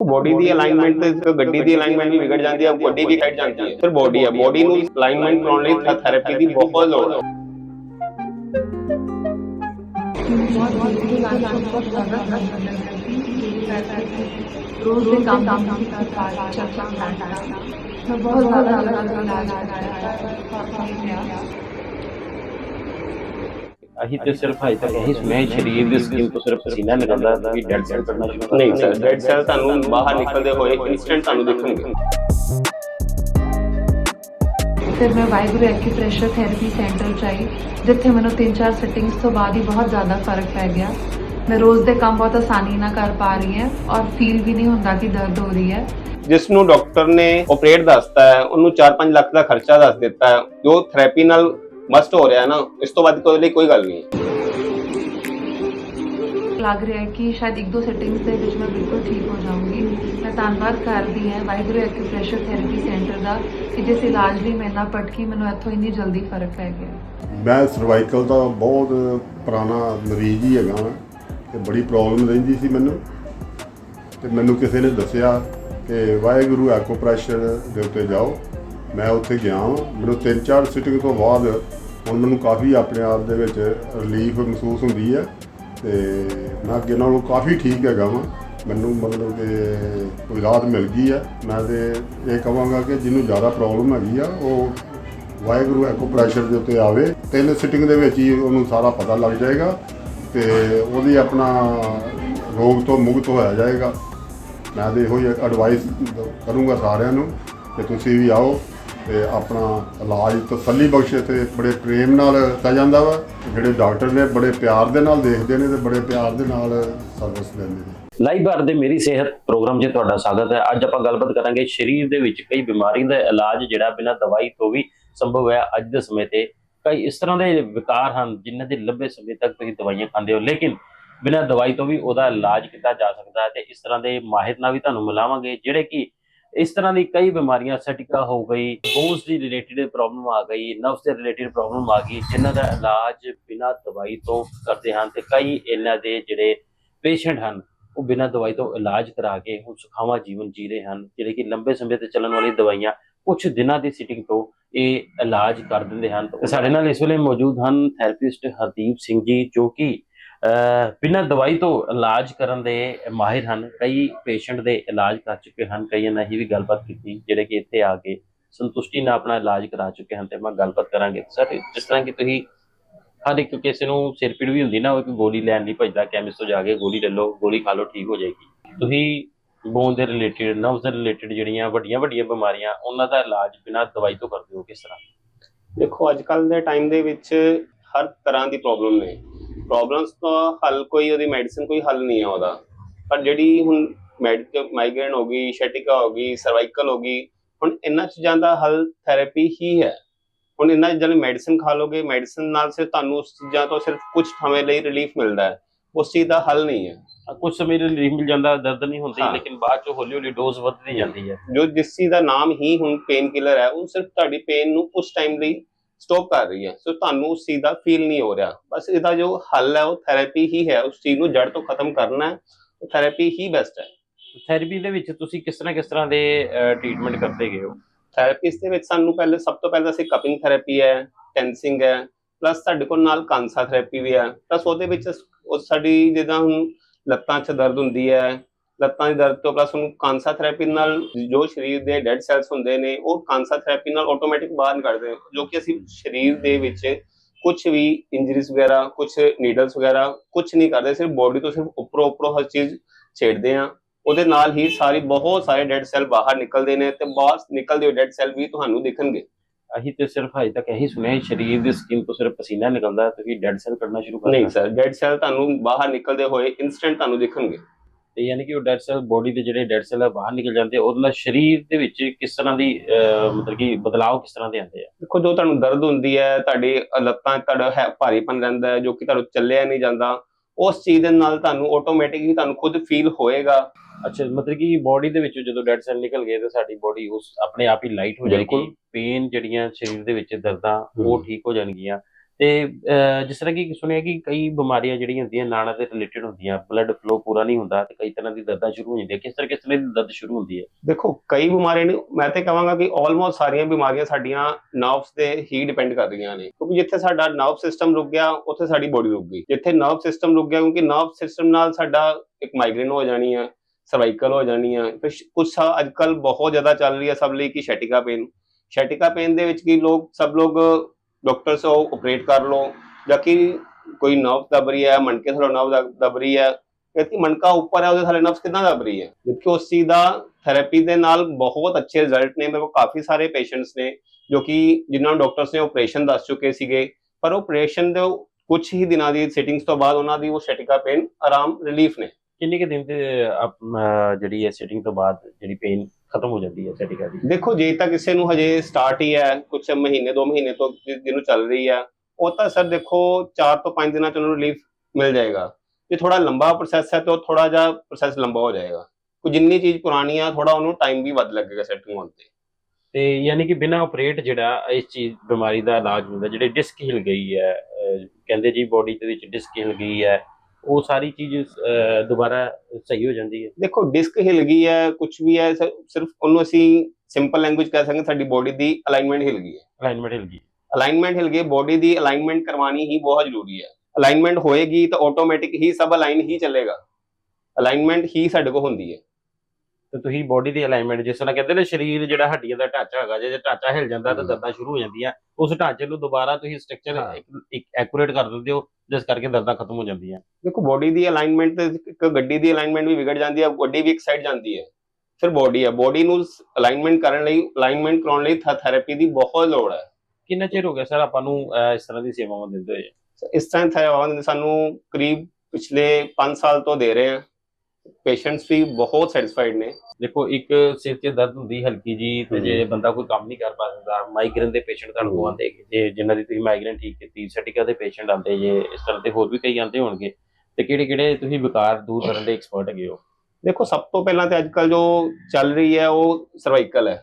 Body ਦੀ alignment ਤੇ ਇੱਕ ਗੱਡੀ ਦੀ ਅਲਾਈਨਮੈਂਟ ਵੀ ਵਿਗੜ ਜਾਂਦੀ ਹੈ ਗੱਡੀ ਵੀ ਕੱਟ ਜਾਂਦੀ ਹੈ ਫਿਰ ਬੋਡੀ ਹੈ ਬੋਡੀ ਨੂੰ ਅਲਾਈਨਮੈਂਟ ਕਰਾਉਣ ਲਈ ਥੈਰੇਪੀ ਦੀ ਬਹੁਤ ਲੋੜ ਹੈ बहुत बहुत बुरी गाड़ी को बहुत ज़्यादा रस बदल गई थी मेरी पैर रोज दिन काम काम काम का चलता रहता मैं बहुत ज़्यादा अलग अलग इलाज कराया फर्क नहीं गया ਅਸੀਂ ਤੇ ਸਿਰਫ ਅਜੇ ਤੱਕ ਇਹੀ ਸੁਣਿਆ ਸਰੀਰ ਦੀ ਸਕੀਮ ਤੋਂ ਸਿਰਫ ਪਸੀਨਾ ਨਿਕਲਦਾ ਹੈ ਕਿ ਡੈਡ ਸੈਲ ਕਰਨਾ ਸ਼ੁਰੂ ਨਹੀਂ ਸਰ ਡੈਡ ਸੈਲ ਤੁਹਾਨੂੰ ਬਾਹਰ ਨਿਕਲਦੇ ਹੋਏ ਇਨਸਟੈਂਟ ਤੁਹਾਨੂੰ ਦਿਖਣਗੇ। ਫਿਰ ਮੈਂ ਵਾਹਿਗੁਰੂ ਐਕਿਊਪ੍ਰੈਸ਼ਰ ਥੈਰੇਪੀ ਸੈਂਟਰ ਚ ਆਈ ਜਿੱਥੇ ਮੈਨੂੰ 3-4 ਸਿਟਿੰਗਸ ਤੋਂ ਬਾਅਦ ਹੀ ਬਹੁਤ ਜ਼ਿਆਦਾ ਫ਼ਰਕ ਪੈ ਗਿਆ। ਮੈਂ ਰੋਜ਼ ਦੇ ਕੰਮ ਬਹੁਤ ਆਸਾਨੀ ਨਾਲ ਕਰ ਪਾ ਰਹੀ ਹਾਂ ਔਰ ਫੀਲ ਵੀ ਨਹੀਂ ਹੁੰਦਾ ਕਿ ਦਰਦ ਹੋ ਰਹੀ ਹੈ। ਜਿਸ ਨੂੰ ਡਾਕਟਰ ਨੇ ਆਪਰੇਟ ਦੱਸਤਾ ਹੈ ਉਹਨੂੰ 4-5 ਲੱਖ ਦਾ ਖਰਚਾ ਦੱਸ ਦਿੱਤਾ ਹੈ ਜੋ ਥੈਰੇਪੀ ਨਾਲ ਮਸਟ ਹੋ ਰਿਹਾ ਹੈ ਨਾ ਇਸ ਤੋਂ ਬਾਅਦ ਕੋਈ ਲਈ ਕੋਈ ਗੱਲ ਨਹੀਂ ਹੈ ਲੱਗ ਰਿਹਾ ਹੈ ਕਿ ਸ਼ਾਇਦ ਇੱਕ ਦੋ ਸਿਟਿੰਗਸ ਦੇ ਵਿੱਚ ਮੈਂ ਬਿਲਕੁਲ ਠੀਕ ਹੋ ਜਾਊਂਗੀ ਮੈਂ ਧੰਨਵਾਦ ਕਰਦੀ ਹਾਂ ਵਾਹਿਗੁਰੂ ਐਕਿਊਪ੍ਰੈਸ਼ਰ ਥੈਰੇਪੀ ਸੈਂਟਰ ਦਾ ਕਿ ਜਿਸ ਇਲਾਜ ਲਈ ਮੈਂ ਨਾ ਪਟਕੀ ਮੈਨੂੰ ਇੱਥੋਂ ਇੰਨੀ ਜਲਦੀ ਫ਼ਰਕ ਪੈ ਗਿਆ ਮੈਂ ਸਰਵਾਈਕਲ ਦਾ ਬਹੁਤ ਪੁਰਾਣਾ ਮਰੀਜ਼ ਹੀ ਹੈਗਾ ਵਾਂ ਤੇ ਬੜੀ ਪ੍ਰੋਬਲਮ ਰਹਿੰਦੀ ਸੀ ਮੈਨੂੰ। ਤੇ ਮੈਨੂੰ ਕਿਸੇ ਨੇ ਦੱਸਿਆ ਕਿ ਵਾਹਿਗੁਰੂ ਐਕੋਪ੍ਰੈਸ਼ਰ ਦੇ ਉੱਤੇ ਜਾਓ। ਮੈਂ ਉੱਥੇ ਗਿਆ ਵਾਂ। ਮੈਨੂੰ ਤਿੰਨ ਚਾਰ ਸਿਟਿੰਗ ਤੋਂ ਬਾਅਦ ਹੁਣ ਮੈਨੂੰ ਕਾਫੀ ਆਪਣੇ ਆਪ ਦੇ ਵਿੱਚ ਰਿਲੀਫ ਮਹਿਸੂਸ ਹੁੰਦੀ ਹੈ ਤੇ ਮੈਂ ਅੱਗੇ ਨਾਲੋਂ ਕਾਫੀ ਠੀਕ ਹੈਗਾ ਵਾਂ। ਮੈਨੂੰ ਮਤਲਬ ਕਿ ਕੋਈ ਰਾਹਤ ਮਿਲ ਗਈ ਹੈ। ਮੈਂ ਤੇ ਇਹ ਕਹਾਂਗਾ ਕਿ ਜਿਹਨੂੰ ਜ਼ਿਆਦਾ ਪ੍ਰੋਬਲਮ ਹੈਗੀ ਆ, ਉਹ ਵਾਹਿਗੁਰੂ ਐਕੋਪ੍ਰੈਸ਼ਰ ਦੇ ਉੱਤੇ ਆਵੇ। ਤਿੰਨ ਸਿਟਿੰਗ ਦੇ ਵਿੱਚ ਹੀ ਉਹਨੂੰ ਸਾਰਾ ਪਤਾ ਲੱਗ ਜਾਏਗਾ ਤੇ ਉਹਦੀ ਆਪਣਾ ਰੋਗ ਤੋਂ ਮੁਕਤ ਹੋਇਆ ਜਾਏਗਾ। ਮੈਂ ਤੇ ਇਹੋ ਹੀ ਐਡਵਾਈਸ ਕਰੂੰਗਾ ਸਾਰਿਆਂ ਨੂੰ ਕਿ ਤੁਸੀਂ ਵੀ ਆਓ। ਤੇ ਆਪਣਾ ਇਲਾਜ ਤਸੱਲੀ ਬਖਸ਼ੇ ਤੇ ਬੜੇ ਪ੍ਰੇਮ ਨਾਲ ਕੀਤਾ ਜਾਂਦਾ ਵਾ। ਜਿਹੜੇ ਡਾਕਟਰ ਨੇ ਬੜੇ ਪਿਆਰ ਦੇ ਨਾਲ ਦੇਖਦੇ ਨੇ ਤੇ ਬੜੇ ਪਿਆਰ ਦੇ ਨਾਲ ਸਰਵਿਸ ਦਿੰਦੇ ਨੇ। ਲਾਈਵ ਭਾਰਤ ਦੇ ਮੇਰੀ ਸਿਹਤ ਪ੍ਰੋਗਰਾਮ 'ਚ ਤੁਹਾਡਾ ਸਵਾਗਤ ਹੈ। ਅੱਜ ਆਪਾਂ ਗੱਲਬਾਤ ਕਰਾਂਗੇ ਸਰੀਰ ਦੇ ਵਿੱਚ ਕਈ ਬਿਮਾਰੀਆਂ ਦਾ ਇਲਾਜ ਜਿਹੜਾ ਬਿਨਾਂ ਦਵਾਈ ਤੋਂ ਵੀ ਸੰਭਵ ਹੈ ਅੱਜ ਦੇ ਸਮੇਂ ਤੇ ਕਈ ਇਸ ਤਰ੍ਹਾਂ ਦੇ ਵਿਕਾਰ ਹਨ ਜਿਨ੍ਹਾਂ ਦੇ ਲੰਬੇ ਸਮੇਂ ਤੱਕ ਤੁਸੀਂ ਦਵਾਈਆਂ ਖਾਂਦੇ ਹੋ। ਲੇਕਿਨ ਬਿਨਾਂ ਦਵਾਈ ਤੋਂ ਵੀ ਉਹਦਾ ਇਲਾਜ ਕੀਤਾ ਜਾ ਸਕਦਾ ਹੈ ਤੇ ਇਸ ਤਰ੍ਹਾਂ ਦੇ ਮਾਹਿਰ ਨਾਲ ਵੀ ਤੁਹਾਨੂੰ ਮਿਲਾਵਾਂਗੇ ਜਿਹੜੇ ਕਿ ਇਸ ਤਰ੍ਹਾਂ ਦੀ ਕਈ ਬਿਮਾਰੀਆਂ, ਸੈਟਿਕਾ ਹੋ ਗਈ, ਬੋਨਸ ਦੀ ਰਿਲੇਟਡ ਪ੍ਰੋਬਲਮ ਆ ਗਈ ਨਰਵਸ ਦੇ ਰਿਲੇਟਡ ਪ੍ਰੋਬਲਮ ਆ ਗਈ, ਜਿਨ੍ਹਾਂ ਦਾ ਇਲਾਜ ਬਿਨਾਂ ਦਵਾਈ ਤੋਂ ਕਰਦੇ ਹਨ ਤੇ ਕਈ ਇਹਨਾਂ ਦੇ ਜਿਹੜੇ ਪੇਸ਼ੈਂਟ ਹਨ, ਉਹ ਬਿਨਾਂ ਦਵਾਈ ਤੋਂ ਇਲਾਜ ਕਰਾ ਕੇ ਹੁਣ ਸੁਖਾਵਾਂ ਜੀਵਨ ਜੀ ਰਹੇ ਹਨ, ਜਿਹੜੇ ਕਿ ਲੰਬੇ ਸਮੇਂ ਤੇ ਚੱਲਣ ਵਾਲੀ ਦਵਾਈਆਂ ਕੁਝ ਦਿਨਾਂ ਦੀ ਸਿਟਿੰਗ ਤੋਂ ਇਹ ਇਲਾਜ ਕਰ ਦਿੰਦੇ ਹਨ ਸਾਡੇ ਨਾਲ ਇਸ ਵੇਲੇ ਮੌਜੂਦ ਹਨ ਥੈਰੇਪਿਸਟ ਹਰਦੀਪ ਸਿੰਘ ਜੀ, ਜੋ ਕਿ ਬਿਨਾਂ ਦਵਾਈ ਤੋਂ ਇਲਾਜ ਕਰਨ ਦੇ ਮਾਹਿਰ ਹਨ। ਕਈ ਪੇਸ਼ੈਂਟ ਦੇ ਇਲਾਜ ਕਰ ਚੁੱਕੇ ਹਨ, ਕਈਆਂ ਨਾਲ ਹੀ ਵੀ ਗੱਲਬਾਤ ਕੀਤੀ, ਜਿਹੜੇ ਕਿ ਇੱਥੇ ਆ ਕੇ ਸੰਤੁਸ਼ਟੀ ਨਾਲ ਆਪਣਾ ਇਲਾਜ ਕਰਾ ਚੁੱਕੇ ਹਨ ਤੇ ਮੈਂ ਗੱਲਬਾਤ ਕਰਾਂਗੇ। ਸਰ, ਜਿਸ ਤਰ੍ਹਾਂ ਕਿ ਤੁਸੀਂ ਹਰ ਇੱਕ ਕਿਸੇ ਨੂੰ ਸਿਰ ਪੀੜ ਵੀ ਹੁੰਦੀ ਨਾ, ਉਹ ਇੱਕ ਗੋਲੀ ਲੈਣ ਲਈ ਭੱਜਦਾ ਕੈਮਿਸਟ ਤੋਂ ਜਾ ਕੇ ਗੋਲੀ ਲੈ ਲਓ, ਗੋਲੀ ਖਾ ਲਓ, ਠੀਕ ਹੋ ਜਾਏਗੀ। ਤੁਸੀਂ ਬੋਨ ਦੇ ਰਿਲੇਟਡ ਨਰਵਸ ਦੇ ਰਿਲੇਟਡ ਜਿਹੜੀਆਂ ਵੱਡੀਆਂ ਵੱਡੀਆਂ ਬਿਮਾਰੀਆਂ, ਉਹਨਾਂ ਦਾ ਇਲਾਜ ਬਿਨਾਂ ਦਵਾਈ ਤੋਂ ਕਰਦੇ ਹੋ ਕਿਸ ਤਰ੍ਹਾਂ? ਦੇਖੋ, ਅੱਜ ਕੱਲ ਦੇ ਟਾਈਮ ਦੇ ਵਿੱਚ ਹਰ ਤਰ੍ਹਾਂ ਦੀ ਪ੍ਰੋਬਲਮ ਨੇ। ਪ੍ਰੋਬਲਮਸ ਦਾ ਹੱਲ ਕੋਈ ਉਹਦੀ ਮੈਡੀਸਿਨ ਕੋਈ ਹੱਲ ਨਹੀਂ ਹੈ ਉਹਦਾ। ਪਰ ਜਿਹੜੀ ਹੁਣ ਮਾਈਗ੍ਰੇਨ ਹੋ ਗਈ ਸ਼ੈਟਿਕਾ ਹੋ ਗਈ ਸਰਵਾਈਕਲ ਹੋ ਗਈ ਹੁਣ ਇਹਨਾਂ ਚੀਜ਼ਾਂ ਦਾ ਹੱਲ ਥੈਰੇਪੀ ਹੀ ਹੈ। ਹੁਣ ਇਹਨਾਂ ਚੀਜ਼ਾਂ ਦੀ ਮੈਡੀਸਿਨ ਖਾ ਲੋਗੇ ਮੈਡੀਸਿਨ ਨਾਲ ਸਿਰਫ ਤੁਹਾਨੂੰ ਉਸ ਚੀਜ਼ਾਂ ਤੋਂ ਸਿਰਫ ਕੁਝ ਸਮੇਂ ਲਈ ਰਿਲੀਫ ਮਿਲਦਾ ਹੈ। ਉਸ ਚੀਜ਼ ਦਾ ਹੱਲ ਨਹੀਂ ਹੈ। ਕੁਝ ਸਮੇਂ ਲਈ ਰਿਲੀਫ ਮਿਲ ਜਾਂਦਾ ਦਰਦ ਨਹੀਂ ਹੁੰਦੀ। ਲੇਕਿਨ ਬਾਅਦ ਚ ਹੌਲੀ ਹੌਲੀ ਡੋਜ਼ ਵੱਧਦੀ ਜਾਂਦੀ ਹੈ। ਜੋ ਜਿਸ ਚੀਜ਼ ਦਾ ਨਾਮ ਹੀ ਹੁਣ ਪੇਨ ਕਿਲਰ ਹੈ ਉਹ ਸਿਰਫ ਤੁਹਾਡੀ ਪੇਨ ਨੂੰ ਕੁਝ ਟਾਈਮ ਲਈ ਸਟਾਪ ਕਰ ਰਹੀ ਹੈ। ਸੋ ਤੁਹਾਨੂੰ ਉਸ ਚੀਜ਼ ਦਾ ਫੀਲ ਨਹੀਂ ਹੋ ਰਿਹਾ। ਬਸ ਇਹਦਾ ਜੋ ਹੱਲ ਹੈ ਉਹ ਥੈਰੇਪੀ ਹੀ ਹੈ। ਉਸ ਚੀਜ਼ ਨੂੰ ਜੜ ਤੋਂ ਖਤਮ ਕਰਨਾ ਹੈ। ਥੈਰੇਪੀ ਹੀ ਬੈਸਟ ਹੈ। ਥੈਰੇਪੀ ਦੇ ਵਿੱਚ ਤੁਸੀਂ ਕਿਸ ਤਰ੍ਹਾਂ ਕਿਸ ਤਰ੍ਹਾਂ ਦੇ ਟ੍ਰੀਟਮੈਂਟ ਕਰਦੇ ਗਏ ਹੋ? ਥੈਰੇਪਿਸਟ ਦੇ ਵਿੱਚ ਸਾਨੂੰ ਪਹਿਲੇ ਸਭ ਤੋਂ ਪਹਿਲਾਂ ਅਸੀਂ ਕਪਿੰਗ ਥੈਰੇਪੀ ਹੈ ਟੈਂਸਿੰਗ ਹੈ ਪਲੱਸ ਸਾਡੇ ਕੋਲ ਨਾਲ ਕਾਂਸਾ ਥੈਰੇਪੀ ਵੀ ਹੈ। ਪਲੱਸ ਉਹਦੇ ਵਿੱਚ ਉਹ ਸਾਡੀ ਜਿੱਦਾਂ ਹੁਣ ਲੱਤਾਂ 'ਚ ਦਰਦ ਹੁੰਦੀ ਹੈ ਲੱਤਾਂ ਦੀ ਦਰਦ ਤੋਂ ਪਲੱਸ ਉਹਨੂੰ ਕਾਂਸਾ ਥੈਰੇਪੀ ਨਾਲ ਜੋ ਸਰੀਰ ਦੇ ਡੈਡ ਸੈਲਸ ਹੁੰਦੇ ਨੇ ਉਹ ਕਾਂਸਾ ਥੈਰੇਪੀ ਨਾਲ ਆਟੋਮੈਟਿਕ ਬਾਹਰ ਨਿਕਲਦੇ ਨੇ ਜੋ ਕਿ ਅਸੀਂ ਸਰੀਰ ਦੇ ਵਿੱਚ ਕੁਝ ਵੀ ਇੰਜਰੀਜ਼ ਵਗੈਰਾ ਕੁਝ ਨੀਡਲਸ ਵਗੈਰਾ ਕੁਝ ਨਹੀਂ ਕਰਦੇ ਸਿਰਫ ਬੋਡੀ ਤੋਂ ਸਿਰਫ ਉੱਪਰੋਂ ਉੱਪਰੋਂ ਹਰ ਚੀਜ਼ ਛੇੜਦੇ ਆ ਉਹਦੇ ਨਾਲ ਹੀ ਸਾਰੀ ਬਹੁਤ ਸਾਰੇ ਡੈਡ ਸੈੱਲ ਬਾਹਰ ਨਿਕਲਦੇ ਨੇ ਤੇ ਬਾਹਰ ਨਿਕਲਦੇ ਹੋਏ ਡੈਡ ਸੈੱਲ ਵੀ ਤੁਹਾਨੂੰ ਦਿਖਣਗੇ। ਅਸੀਂ ਤੇ ਸਿਰਫ ਅਜੇ ਤੱਕ ਇਹੀ ਸੁਣਿਆ ਸਰੀਰ ਦੀ ਸਕਿਨ ਤੋਂ ਸਿਰਫ ਪਸੀਨਾ ਨਿਕਲਦਾ ਹੈ, ਤੁਸੀਂ ਡੈਡ ਸੈੱਲ ਕੱਢਣਾ ਸ਼ੁਰੂ ਕਰ ਨਹੀਂ। ਸਰ ਡੈਡ ਸੈੱਲ ਤੁਹਾਨੂੰ ਬਾਹਰ ਨਿਕਲਦੇ ਹੋਏ ਇਨਸਟੈਂਟ ਤੁਹਾਨੂੰ ਦਿਖਣਗੇ। ਤੇ ਯਾਨੀ ਕਿ ਉਹ ਡੈਡ ਸੈੱਲ ਬੋਡੀ ਦੇ ਜਿਹੜੇ ਡੈਡ ਸੈੱਲ ਆ ਬਾਹਰ ਨਿਕਲ ਜਾਂਦੇ ਉਹਦੇ ਨਾਲ ਸਰੀਰ ਦੇ ਵਿੱਚ ਕਿਸ ਤਰ੍ਹਾਂ ਦੀ ਮਤਲਬ ਕਿ ਬਦਲਾਅ ਕਿਸ ਤਰ੍ਹਾਂ ਦੇ ਆਉਂਦੇ ਆ ਦੇਖੋ ਜੋ ਤੁਹਾਨੂੰ ਦਰਦ ਹੁੰਦੀ ਹੈ ਤੁਹਾਡੀ ਲੱਤਾਂ ਤੁਹਾਡਾ ਹੈ ਭਾਰੀਪਨ ਰਹਿੰਦਾ ਹੈ ਜੋ ਕਿ ਤੁਹਾਨੂੰ ਚੱਲਿਆ ਨਹੀਂ ਜਾਂਦਾ ਉਸ ਚੀਜ਼ ਦੇ ਨਾਲ ਤੁਹਾਨੂੰ ਆਟੋਮੈਟਿਕਲੀ ਤੁਹਾਨੂੰ ਖੁਦ ਫੀਲ ਹੋਏਗਾ ਅੱਛਾ ਮਤਲਬ ਕਿ ਬੋਡੀ ਦੇ ਵਿੱਚੋਂ ਜਦੋਂ ਡੈਡ ਸੈੱਲ ਨਿਕਲ ਗਏ ਤਾਂ ਸਾਡੀ ਬੋਡੀ ਉਸ ਆਪਣੇ ਆਪ ਹੀ ਲਾਈਟ ਹੋ ਜਾਏਗੀ। ਪੇਨ ਜਿਹੜੀਆਂ ਸਰੀਰ ਦੇ ਵਿੱਚ ਦਰਦਾਂ ਉਹ। ਠੀਕ ਹੋ ਜਾਣਗੀਆਂ ਤੇ ਜਿਸ ਤਰ੍ਹਾਂ ਕਿ ਸੁਣਿਆ ਕਿ ਕਈ ਬਿਮਾਰੀਆਂ ਜਿਹੜੀਆਂ ਹੁੰਦੀਆਂ ਨਾੜਾਂ ਦੇ ਰਿਲੇਟਡ ਹੁੰਦੀਆਂ ਬਲੱਡ ਫਲੋ ਪੂਰਾ ਨਹੀਂ ਹੁੰਦਾ ਤੇ ਕਈ ਤਰ੍ਹਾਂ ਦੀ ਦਰਦਾਂ ਸ਼ੁਰੂ ਹੋ ਜਾਂਦੀਆਂ, ਕਿਸ ਤਰ੍ਹਾਂ ਕਿਸ ਤਰ੍ਹਾਂ ਦੀ ਦਰਦ ਸ਼ੁਰੂ ਹੁੰਦੀ ਹੈ? ਦੇਖੋ, ਕਈ ਬਿਮਾਰੀਆਂ ਨੇ, ਮੈਂ ਤੇ ਕਹਾਂਗਾ ਕਿ ਆਲਮੋਸਟ ਸਾਰੀਆਂ ਬਿਮਾਰੀਆਂ ਸਾਡੀਆਂ ਨਰਵਸ ਤੇ ਹੀ ਡਿਪੈਂਡ ਕਰਦੀਆਂ ਨੇ, ਕਿਉਂਕਿ ਜਿੱਥੇ ਸਾਡਾ ਨਰਵ ਸਿਸਟਮ ਰੁਕ ਗਿਆ, ਉੱਥੇ ਸਾਡੀ ਬੋਡੀ ਰੁਕ ਗਈ, ਜਿੱਥੇ ਨਰਵ ਸਿਸਟਮ ਰੁਕ ਗਿਆ, ਕਿਉਂਕਿ ਨਰਵ ਸਿਸਟਮ ਨਾਲ ਸਾਡਾ ਇੱਕ ਮਾਈਗ੍ਰੇਨ ਹੋ ਜਾਣੀ ਹੈ ਸਰਵਾਈਕਲ ਹੋ ਜਾਣੀ ਹੈ ਫਿਰ ਕੁਝ ਅੱਜ ਕੱਲ ਬਹੁਤ ਜ਼ਿਆਦਾ ਚੱਲ ਰਹੀ ਹੈ ਸਭ ਲਈ ਕਿ ਸ਼ੈਟਿਕਾ ਪੇਨ ਸ਼ੈਟਿਕਾ ਪੇਨ ਦੇ ਵਿੱਚ ਕੀ ਲੋਕ, ਸਭ ਲੋਕ ਡਾਕਟਰ ਸੇ ਆਪਰੇਟ ਕਰ ਲਓ, ਜਾਂ ਕਿ ਕੋਈ ਨਰਵ ਦਬ ਰਹੀ ਹੈ, ਮਣਕੇ ਥੋੜਾ ਨਰਵ ਦਬ ਰਹੀ ਹੈ, ਕਿਉਂਕਿ ਮਣਕਾ ਉੱਪਰ ਹੈ, ਉਹਦੇ ਥੱਲੇ ਨਰਵਸ ਕਿੱਦਾਂ ਦਬ ਰਹੀ ਹੈ? ਜਦਕਿ ਉਸ ਚੀਜ਼ ਦਾ ਥੈਰੇਪੀ ਦੇ ਨਾਲ ਬਹੁਤ ਅੱਛੇ ਰਿਜ਼ਲਟ ਨੇ, ਮੇਰੇ ਕੋਲ ਕਾਫੀ ਸਾਰੇ ਪੇਸ਼ੈਂਟਸ ਨੇ, ਜੋ ਕਿ ਜਿਨ੍ਹਾਂ ਨੂੰ ਡਾਕਟਰਸ ਨੇ ਆਪਰੇਸ਼ਨ ਦੱਸ ਚੁੱਕੇ ਸੀਗੇ, ਪਰ ਆਪਰੇਸ਼ਨ ਦੇ ਕੁਝ ਹੀ ਦਿਨਾਂ ਦੀ ਸਿਟਿੰਗਸ ਤੋਂ ਬਾਅਦ ਉਹਨਾਂ ਦੀ ਉਹ ਸ਼ੈਟਿਕਾ ਪੇਨ ਆਰਾਮ ਰਿਲੀਫ ਨੇ। ਕਿੰਨੇ ਕੁ ਦਿਨ ਤੇ ਜਿਹੜੀ ਹੈ ਸੈਟਿੰਗ ਤੋਂ ਬਾਅਦ ਜਿਹੜੀ ਪੇਨ ਖਤਮ ਹੋ ਜਾਂਦੀ ਹੈ ਸੈਟਿਕਾ ਦੀ ਦੇਖੋ ਜੇ ਤਾਂ ਕਿਸੇ ਨੂੰ ਹਜੇ ਸਟਾਰਟ ਹੀ ਹੈ ਕੁਝ ਮਹੀਨੇ ਦੋ ਮਹੀਨੇ ਤੋਂ ਜਿਹਨੂੰ ਚੱਲ ਰਹੀ ਹੈ ਉਹ ਤਾਂ ਸਰ ਦੇਖੋ 4 ਤੋਂ 5 ਦਿਨਾਂ ਚ ਉਹਨੂੰ ਰਿਲੀਫ ਮਿਲ ਜਾਏਗਾ। ਜੇ ਥੋੜਾ ਲੰਬਾ ਪ੍ਰੋਸੈਸ ਹੈ ਤਾਂ ਉਹ ਥੋੜਾ ਜਿਹਾ ਪ੍ਰੋਸੈਸ ਲੰਬਾ ਹੋ ਜਾਏਗਾ। ਕੋਈ ਜਿੰਨੀ ਚੀਜ਼ ਪੁਰਾਣੀ ਆ ਥੋੜਾ ਉਹਨੂੰ ਟਾਈਮ ਵੀ ਵੱਧ ਲੱਗੇਗਾ ਸੈਟਿੰਗ ਹੋਣ ਤੇ। ਤੇ ਯਾਨੀ ਕਿ ਬਿਨਾਂ ਆਪਰੇਟ ਜਿਹੜਾ ਇਸ ਚੀਜ਼ ਬਿਮਾਰੀ ਦਾ ਇਲਾਜ ਹੁੰਦਾ ਜਿਹੜੇ ਡਿਸਕ ਹਿਲ ਗਈ ਹੈ ਕਹਿੰਦੇ ਜੀ ਬੋਡੀ ਦੇ ਵਿੱਚ ਡਿਸਕ ਹਿਲ ਗਈ ਹੈ ਉਹ ਸਾਰੀ ਚੀਜ਼ ਅਹ ਦੁਬਾਰਾ ਸਹੀ ਹੋ ਜਾਂਦੀ ਹੈ। ਦੇਖੋ ਡਿਸਕ ਹਿਲ ਗਈ ਹੈ ਕੁਝ ਵੀ ਹੈ ਸ- ਸਿਰਫ ਉਹਨੂੰ ਅਸੀਂ ਸਿੰਪਲ ਲੈਂਗੁਏਜ ਕਹਿ ਸਕਦੇ ਹਾਂ, ਸਾਡੀ ਬੋਡੀ ਦੀ ਅਲਾਈਨਮੈਂਟ ਹਿਲ ਗਈ ਹੈ। ਅਲਾਈਨਮੈਂਟ ਹਿਲ ਗਈ ਅਲਾਈਨਮੈਂਟ ਹਿਲ ਗਈ ਬੋਡੀ ਦੀ ਅਲਾਈਨਮੈਂਟ ਕਰਵਾਉਣੀ ਹੀ ਬਹੁਤ ਜ਼ਰੂਰੀ ਹੈ। ਅਲਾਈਨਮੈਂਟ ਹੋਏਗੀ ਤਾਂ ਆਟੋਮੈਟਿਕ ਹੀ ਸਭ ਅਲਾਈਨ ਹੀ ਚੱਲੇਗਾ। ਅਲਾਈਨਮੈਂਟ ਹੀ ਸਾਡੇ ਕੋਲ ਹੁੰਦੀ ਹੈ। ਤੇ ਤੁਸੀਂ ਬੋਡੀ ਦੀ ਅਲਾਈਨਮੈਂਟ ਜਿਸ ਤਰ੍ਹਾਂ ਕਹਿੰਦੇ ਨੇ ਸਰੀਰ ਜਿਹੜਾ ਹੱਡੀਆਂ ਦਾ ਢਾਂਚਾ ਹੈਗਾ ਜੇ ਢਾਂਚਾ ਹਿਲ ਜਾਂਦਾ ਤਾਂ। ਦਰਦਾਂ ਸ਼ੁਰੂ ਹੋ ਜਾਂਦੀਆਂ ਉਸ ਢਾਂਚੇ ਨੂੰ ਦੁਬਾਰਾ ਤੁਸੀਂ ਸਟਰਕਚਰ। ਇੱਕ ਐਕੂਰੇਟ ਕਰ ਦਿੰਦੇ ਹੋ ਜਿਸ ਕਰਕੇ ਦਰਦਾਂ ਖਤਮ ਹੋ ਜਾਂਦੀਆਂ। ਦੇਖੋ ਬੋਡੀ ਦੀ ਅਲਾਈਨਮੈਂਟ ਤੇ ਇੱਕ ਗੱਡੀ ਦੀ ਅਲਾਈਨਮੈਂਟ ਵੀ ਵਿਗੜ ਜਾਂਦੀ ਹੈ ਗੱਡੀ ਵੀ ਇੱਕ ਸਾਈਡ ਜਾਂਦੀ ਹੈ। ਫਿਰ ਬੋਡੀ ਹੈ ਬੋਡੀ ਨੂੰ ਅਲਾਈਨਮੈਂਟ ਕਰਨ ਲਈ ਅਲਾਈਨਮੈਂਟ ਕਰਾਉਣ ਲਈ ਥੈਰੇਪੀ ਦੀ ਬਹੁਤ ਲੋੜ ਹੈ। ਕਿੰਨਾ ਚਿਰ ਹੋ ਗਿਆ ਸਰ ਆਪਾਂ ਨੂੰ ਇਸ ਤਰ੍ਹਾਂ ਦੀ ਸੇਵਾਵਾਂ ਦਿੰਦੇ ਹੋਏ? ਇਸ ਤਰ੍ਹਾਂ ਥੈਰੇਪੀ ਸਾਨੂੰ ਕਰੀਬ ਪਿਛਲੇ 5 ਸਾਲ ਤੋਂ ਦੇ ਰਹੇ ਹਾਂ। ਪੇਸ਼ੈਂਟਸ ਵੀ ਬਹੁਤ ਸੈਟੀਸਫਾਈਡ ਨੇ। ਦੇਖੋ ਇੱਕ ਸਿਰ 'ਚ ਦਰਦ ਹੁੰਦੀ ਹਲਕੀ ਜੀ ਤੇ ਜੇ ਬੰਦਾ ਕੋਈ ਕੰਮ ਨਹੀਂ ਕਰ ਪਾਉਂਦਾ ਮਾਈਗ੍ਰੇਨ ਦੇ ਪੇਸ਼ੈਂਟ ਤੁਹਾਨੂੰ ਹਮ। ਆਉਂਦੇ ਜੇ ਜਿਨ੍ਹਾਂ ਦੀ ਤੁਸੀਂ ਮਾਈਗ੍ਰੇਨ ਠੀਕ ਕੀਤੀ ਸੈਟਿਕਾ ਦੇ ਪੇਸ਼ੈਂਟ ਆਉਂਦੇ ਜੇ ਇਸ ਤਰ੍ਹਾਂ ਦੇ ਹੋਰ ਵੀ ਕਈ ਆਉਂਦੇ ਹੋਣਗੇ ਤੇ ਕਿਹੜੇ ਕਿਹੜੇ ਤੁਸੀਂ ਵਿਕਾਰ ਦੂਰ ਕਰਨ ਦੇ ਐਕਸਪਰਟ ਹੈਗੇ ਹੋ? ਦੇਖੋ ਸਭ ਤੋਂ ਪਹਿਲਾਂ ਤੇ ਅੱਜ ਕੱਲ ਜੋ ਚੱਲ ਰਹੀ ਹੈ ਉਹ ਸਰਵਾਈਕਲ ਹੈ।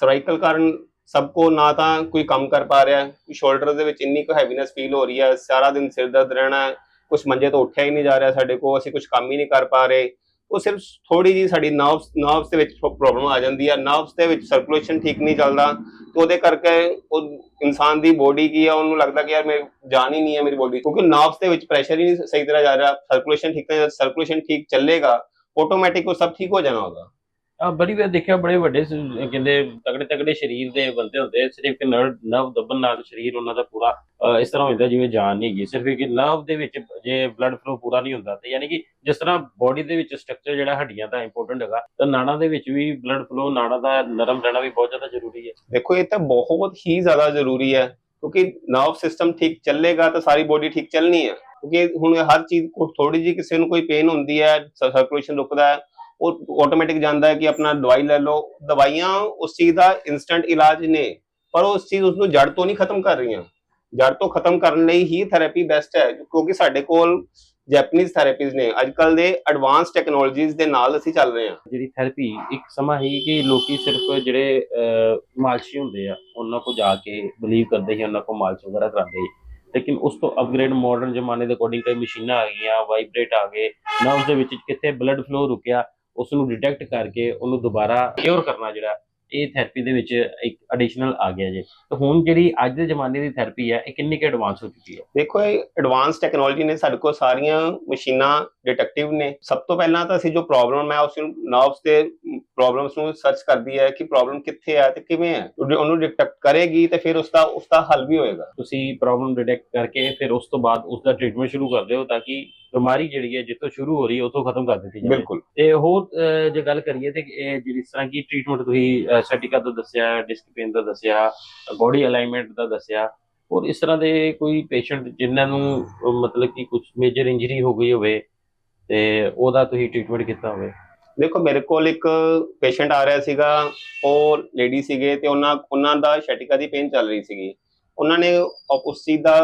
ਸਰਵਾਈਕਲ ਕਾਰਨ ਸਭ ਕੋ ਨਾ ਤਾਂ ਕੋਈ ਕੰਮ ਕਰ ਪਾ ਰਿਹਾ ਹੈ ਸ਼ੋਲਡਰ ਦੇ ਵਿੱਚ ਇੰਨੀ ਕੁ ਹੈਵੀਨੈਸ ਫੀਲ ਹੋ ਰਹੀ ਹੈ ਸਾਰਾ ਦਿਨ ਸਿਰ ਦਰਦ ਰਹਿਣਾ ਕੁਝ ਮੰਜੇ ਤੋਂ ਉੱਠਿਆ ਹੀ ਨਹੀਂ ਜਾ ਰਿਹਾ ਸਾਡੇ ਕੋ ਅਸੀਂ ਕੁਝ ਕੰਮ ਹੀ ਨਹੀਂ ਕਰ ਪਾ ਰਹੇ। ਉਹ ਸਿਰਫ ਥੋੜੀ ਜੀ ਸਾਡੀ ਨਰਵਸ ਨਰਵਸ ਦੇ ਵਿੱਚ ਪ੍ਰੋਬਲਮ ਆ ਜਾਂਦੀ ਆ। ਨਰਵਸ ਦੇ ਵਿੱਚ ਸਰਕੂਲੇਸ਼ਨ ਠੀਕ ਨਹੀਂ ਚੱਲਦਾ। ਤੇ ਉਹਦੇ ਕਰਕੇ ਉਹ ਇਨਸਾਨ ਦੀ ਬੋਡੀ ਕੀ ਆ, ਉਹਨੂੰ ਲੱਗਦਾ ਕਿ ਯਾਰ ਮੇਰੀ ਜਾਨ ਹੀ ਨਹੀਂ ਹੈ ਮੇਰੀ ਬੋਡੀ ਕਿਉਂਕਿ ਨਰਵਸ ਦੇ ਵਿੱਚ ਪ੍ਰੈਸ਼ਰ ਹੀ ਨਹੀਂ ਸਹੀ ਤਰ੍ਹਾਂ ਜਾ ਰਿਹਾ। ਸਰਕੂਲੇਸ਼ਨ ਠੀਕ ਨਹੀਂ ਸਰਕੂਲੇਸ਼ਨ ਠੀਕ ਚੱਲੇਗਾ। ਆਟੋਮੈਟਿਕ ਉਹ ਸਭ ਠੀਕ ਹੋ ਜਾਣਾ ਉਹਦਾ। ਆ ਬੜੀ ਵਾਰ ਦੇਖਿਆ ਬੜੇ ਵੱਡੇ ਸ- ਕਹਿੰਦੇ ਤਗੜੇ ਤਗੜੇ ਸਰੀਰ ਦੇ ਬੰਦੇ ਹੁੰਦੇ ਸਿਰਫ ਇੱਕ ਨਰਵ ਨਰਵ ਦਬਨ ਨਾਲ ਸਰੀਰ ਉਹਨਾਂ ਦਾ ਪੂਰਾ ਅਹ, ਇਸ ਤਰ੍ਹਾਂ ਹੁੰਦਾ ਜਿਵੇਂ ਜਾਨ ਨਹੀਂ ਹੈਗੀ। ਸਿਰਫ ਇੱਕ ਨਰਵ ਦੇ ਵਿੱਚ ਜੇ ਬਲੱਡ ਫਲੋ ਪੂਰਾ ਨਹੀਂ ਹੁੰਦਾ ਤੇ ਯਾਨੀ ਕਿ ਜਿਸ ਤਰ੍ਹਾਂ ਬੋਡੀ ਦੇ ਵਿੱਚ ਸਟਰਕਚਰ ਜਿਹੜਾ ਹੱਡੀਆਂ ਦਾ ਇੰਪੋਰਟੈਂਟ ਹੈਗਾ ਤਾਂ ਨਾੜਾਂ ਦੇ ਵਿੱਚ ਵੀ ਬਲੱਡ ਫਲੋ ਨਾੜਾਂ ਦਾ ਨਰਮ ਰਹਿਣਾ ਵੀ ਬਹੁਤ ਜ਼ਿਆਦਾ ਜ਼ਰੂਰੀ ਹੈ। ਦੇਖੋ ਇਹ ਤਾਂ ਬਹੁਤ ਹੀ ਜ਼ਿਆਦਾ ਜ਼ਰੂਰੀ ਹੈ ਕਿਉਂਕਿ ਨਰਵ ਸਿਸਟਮ ਠੀਕ ਚੱਲੇਗਾ ਤਾਂ ਸਾਰੀ ਬੋਡੀ ਠੀਕ ਚੱਲਣੀ ਹੈ। ਕਿਉਂਕਿ ਹੁਣ ਹਰ ਚੀਜ਼ ਕੋ ਥੋੜੀ ਜੀ ਕਿਸੇ ਨੂੰ ਕੋਈ ਪੇਨ ਹੁੰਦੀ ਹੈ ਸਰਕੂਲੇਸ਼ਨ ਰੁਕਦਾ ਹੈ ਉਹ ਆਟੋਮੈਟਿਕ ਜਾਂਦਾ ਹੈ ਕਿ ਆਪਣਾ ਦਵਾਈ ਲੈ ਲਓ। ਦਵਾਈਆਂ ਉਸ ਚੀਜ਼ ਦਾ ਇਨਸਟੈਂਟ ਇਲਾਜ ਨੇ, ਪਰ ਉਸ ਚੀਜ਼ ਉਸ ਨੂੰ ਜੜ ਤੋਂ ਨਹੀਂ ਖਤਮ ਕਰ ਰਹੀਆਂ। ਜੜ ਤੋਂ ਖਤਮ ਕਰਨ ਲਈ ਹੀ ਥੈਰੇਪੀ ਬੈਸਟ ਹੈ, ਕਿਉਂਕਿ ਸਾਡੇ ਕੋਲ ਜੈਪਨੀਜ਼ ਥੈਰੇਪੀਜ਼ ਨੇ। ਅੱਜ ਕੱਲ ਦੇ ਐਡਵਾਂਸ ਟੈਕਨੋਲੋਜੀਜ਼ ਦੇ ਨਾਲ ਅਸੀਂ ਚੱਲ ਰਹੇ ਹਾਂ। ਜਿਹੜੀ ਥੈਰੇਪੀ ਇੱਕ ਸਮਾਂ ਹੀ ਕਿ ਲੋਕੀ ਸਿਰਫ ਜਿਹੜੇ ਮਾਲਸ਼ੀ ਹੁੰਦੇ ਆ, ਉਹਨਾਂ ਕੋ ਜਾ ਕੇ ਬਲੀਵ ਕਰਦੇ ਸੀ, ਉਹਨਾਂ ਕੋ ਮਾਲਸ਼ ਵਗੈਰਾ ਕਰਾਉਂਦੇ ਸੀ। ਲੇਕਿਨ ਉਸ ਤੋਂ ਅਪਗ੍ਰੇਡ ਮਾਡਰਨ ਜ਼ਮਾਨੇ ਦੇ ਅਕੋਰਡਿੰਗ ਕਈ ਮਸ਼ੀਨਾਂ ਆ ਗਈਆਂ ਵਾਈਬ੍ਰੇਟ ਆ ਗਏ ਨਰਵਸ ਦੇ ਵਿੱਚ ਕਿੱਥੇ ਬਲੱਡ ਫਲੋ ਰੁਕਿਆ ਉਸ ਨੂੰ ਡਿਟੈਕਟ ਕਰਕੇ ਉਹਨੂੰ ਦੁਬਾਰਾ ਕਿਉਰ ਕਰਨਾ ਜਿਹੜਾ ਇਹ ਥੈਰੇਪੀ ਦੇ ਵਿੱਚ ਇੱਕ ਐਡੀਸ਼ਨਲ ਆ ਗਿਆ ਜੇ। ਤੇ ਹੁਣ ਜਿਹੜੀ ਅੱਜ ਦੇ ਜ਼ਮਾਨੇ ਦੀ ਥੈਰੇਪੀ ਹੈ ਇਹ ਕਿੰਨੀ ਕੁ ਐਡਵਾਂਸ ਹੋ ਚੁੱਕੀ ਹੈ? ਦੇਖੋ ਇਹ ਐਡਵਾਂਸ ਟੈਕਨੋਲੋਜੀ ਨੇ ਸਾਡੇ ਕੋਲ ਸਾਰੀਆਂ ਮਸ਼ੀਨਾਂ ਡਿਟੈਕਟਿਵ ਨੇ। ਸਭ ਤੋਂ ਪਹਿਲਾਂ ਤਾਂ ਅਸੀਂ ਜੋ ਪ੍ਰੋਬਲਮ ਹੈ ਉਸ ਨੂੰ ਨਰਵਸ ਦੇ ਪ੍ਰੋਬਲਮਸ ਨੂੰ ਸਰਚ ਕਰਦੀ ਹੈ ਕਿ ਪ੍ਰੋਬਲਮ ਕਿੱਥੇ ਹੈ ਤੇ ਕਿਵੇਂ ਹੈ ਉਹ- ਉਹਨੂੰ ਡਿਟੈਕਟ ਕਰੇਗੀ ਤੇ ਫਿਰ ਉਸ ਦਾ ਉਸ ਦਾ ਹੱਲ ਵੀ ਹੋਏਗਾ। ਤੁਸੀਂ ਪ੍ਰੋਬਲਮ ਡਿਟੈਕਟ ਕਰਕੇ ਫਿਰ ਉਸ ਤੋਂ ਬਾਅਦ ਉਸ ਦਾ ਟ੍ਰੀਟਮੈਂਟ ਸ਼ੁਰੂ ਕਰਦੇ ਹੋ ਤਾਂ ਕਿ ਬਿਮਾਰੀ ਜਿਹੜੀ ਹੈ ਜਿੱਥੋਂ ਸ਼ੁਰੂ ਹੋ ਰਹੀ ਹੈ ਉਤੋਂ ਖਤਮ ਕਰ ਦਿੱਤੀ ਜਾਵੇ। ਬਿਲਕੁਲ। ਤੇ ਹੋਰ ਜੇ ਗੱਲ ਕਰੀਏ ਤੇ ਇਹ ਜਿਹੜੀ ਇਸ ਤਰ੍ਹਾਂ ਕੀ ਟ੍ਰੀਟਮੈਂਟ ਤੁਸੀਂ ਸੈਟਿਕਾ ਦਾ ਦੱਸਿਆ ਡਿਸਕ ਪੇਨ ਦਾ ਦੱਸਿਆ ਬੋਡੀ ਅਲਾਈਨਮੈਂਟ ਦਾ ਦੱਸਿਆ ਔਰ ਇਸ ਤਰ੍ਹਾਂ ਦੇ ਕੋਈ ਪੇਸ਼ੈਂਟ ਜਿਨ੍ਹਾਂ ਨੂੰ ਮਤਲਬ ਕਿ ਕੁਝ ਮੇਜਰ ਇੰਜਰੀ ਹੋ ਗਈ ਹੋਵੇ ਤੇ ਉਹਦਾ ਤੁਸੀਂ ਟ੍ਰੀਟਮੈਂਟ ਕੀਤਾ ਹੋਵੇ। ਦੇਖੋ ਮੇਰੇ ਕੋਲ ਇੱਕ ਪੇਸ਼ੈਂਟ ਆ ਰਿਹਾ ਸੀਗਾ ਉਹ ਲੇਡੀ ਸੀਗੇ ਤੇ ਉਹਨਾਂ ਉਹਨਾਂ ਦਾ ਸ਼ੈਟਿਕਾ ਦੀ ਪੇਨ ਚੱਲ ਰਹੀ ਸੀਗੀ। ਉਹਨਾਂ ਨੇ ਉਸ ਚੀਜ਼ ਦਾ